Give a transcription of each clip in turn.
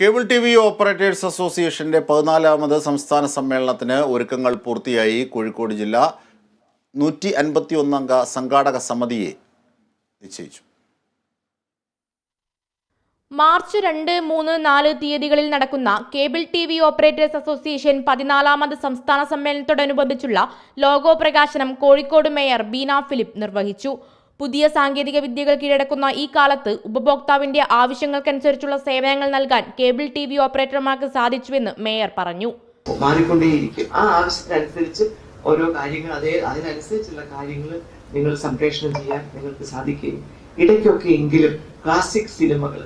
Cable T V operators അസോസിയേഷന്റെ പതിനാലാമത് സംസ്ഥാന സമ്മേളനത്തിന് ഒരുക്കങ്ങൾ പൂർത്തിയായി. കോഴിക്കോട് ജില്ല നൂറ്റി അൻപത്തി ഒന്നംഗ സംഘാടക സമിതിയെ നിശ്ചയിച്ചു. മാർച്ച് രണ്ട് മൂന്ന് നാല് തീയതികളിൽ നടക്കുന്ന cable T V operators association പതിനാലാമത് സംസ്ഥാന സമ്മേളനത്തോടനുബന്ധിച്ചുള്ള ലോഗോ പ്രകാശനം കോഴിക്കോട് മേയർ ബീന ഫിലിപ്പ് നിർവഹിച്ചു. പുതിയ സാങ്കേതിക വിദ്യകൾ കീഴടക്കുന്ന ഈ കാലത്ത് ഉപഭോക്താവിന്റെ ആവശ്യങ്ങൾക്കനുസരിച്ചുള്ള സേവനങ്ങൾ നൽകാൻ കേബിൾ ടി വി ഓപ്പറേറ്റർമാർക്ക് സാധിച്ചുവെന്ന് മേയർ പറഞ്ഞു. മാറിക്കൊണ്ടേയിരിക്കും. ആ ആവശ്യത്തിനനുസരിച്ച് ഓരോ കാര്യങ്ങൾ അതേ അതിനനുസരിച്ചുള്ള കാര്യങ്ങൾ നിങ്ങൾ സംപ്രേഷണം ചെയ്യാൻ നിങ്ങൾക്ക് സാധിക്കുകയും ഇടയ്ക്കൊക്കെ എങ്കിലും ക്ലാസിക് സിനിമകൾ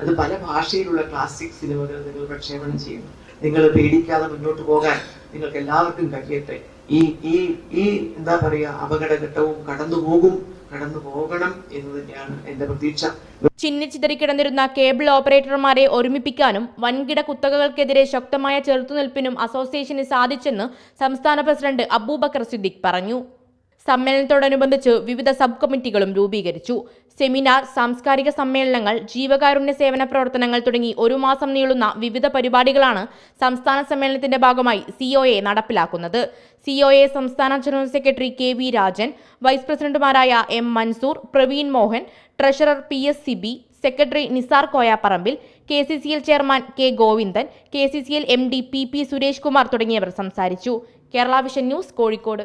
അത് പല ഭാഷയിലുള്ള ക്ലാസിക് സിനിമകൾ നിങ്ങൾ പ്രക്ഷേപണം ചെയ്യുന്നു നിങ്ങൾ പേടിക്കാതെ മുന്നോട്ട് പോകാൻ നിങ്ങൾക്ക് എല്ലാവർക്കും കഴിയട്ടെ. ഈ ഈ ഈ എന്താ പറയുക അപകടഘട്ടവും കടന്നു പോകും കടന്നു പോകണം എന്ന് തന്നെയാണ് എന്റെ പ്രതീക്ഷ. ചിന്നിച്ചിതറിക്കിടന്നിരുന്ന കേബിൾ ഓപ്പറേറ്റർമാരെ ഒരുമിപ്പിക്കാനും വൻകിട കുത്തകകൾക്കെതിരെ ശക്തമായ ചെറുത്തുനിൽപ്പിനും അസോസിയേഷന് സാധിച്ചെന്ന് സംസ്ഥാന പ്രസിഡന്റ് അബൂബക്കർ സിദ്ദിഖ് പറഞ്ഞു. സമ്മേളനത്തോടനുബന്ധിച്ച് വിവിധ സബ് കമ്മിറ്റികളും രൂപീകരിച്ചു. സെമിനാർ സാംസ്കാരിക സമ്മേളനങ്ങൾ ജീവകാരുണ്യ സേവന പ്രവർത്തനങ്ങൾ തുടങ്ങി ഒരു മാസം നീളുന്ന വിവിധ പരിപാടികളാണ് സംസ്ഥാന സമ്മേളനത്തിന്റെ ഭാഗമായി സിഒഎ നടപ്പിലാക്കുന്നത്. സിഒഎ സംസ്ഥാന general secretary K V Rajan vice പ്രസിഡന്റുമാരായ M Mansoor Praveen Mohan treasurer P S Sibi secretary Nisar Koyapparambil K C C L chairman K Govindan K C C L M D P P Suresh Kumar തുടങ്ങിയവർ സംസാരിച്ചു. Kerala vision news Kozhikode.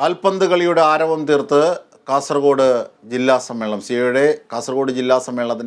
കാൽപന്ത് കളിയുടെ ആരവം തീർത്ത് കാസർഗോഡ് ജില്ലാ സമ്മേളനം. സിയുടെ കാസർഗോഡ് ജില്ലാ സമ്മേളനത്തിന്റെ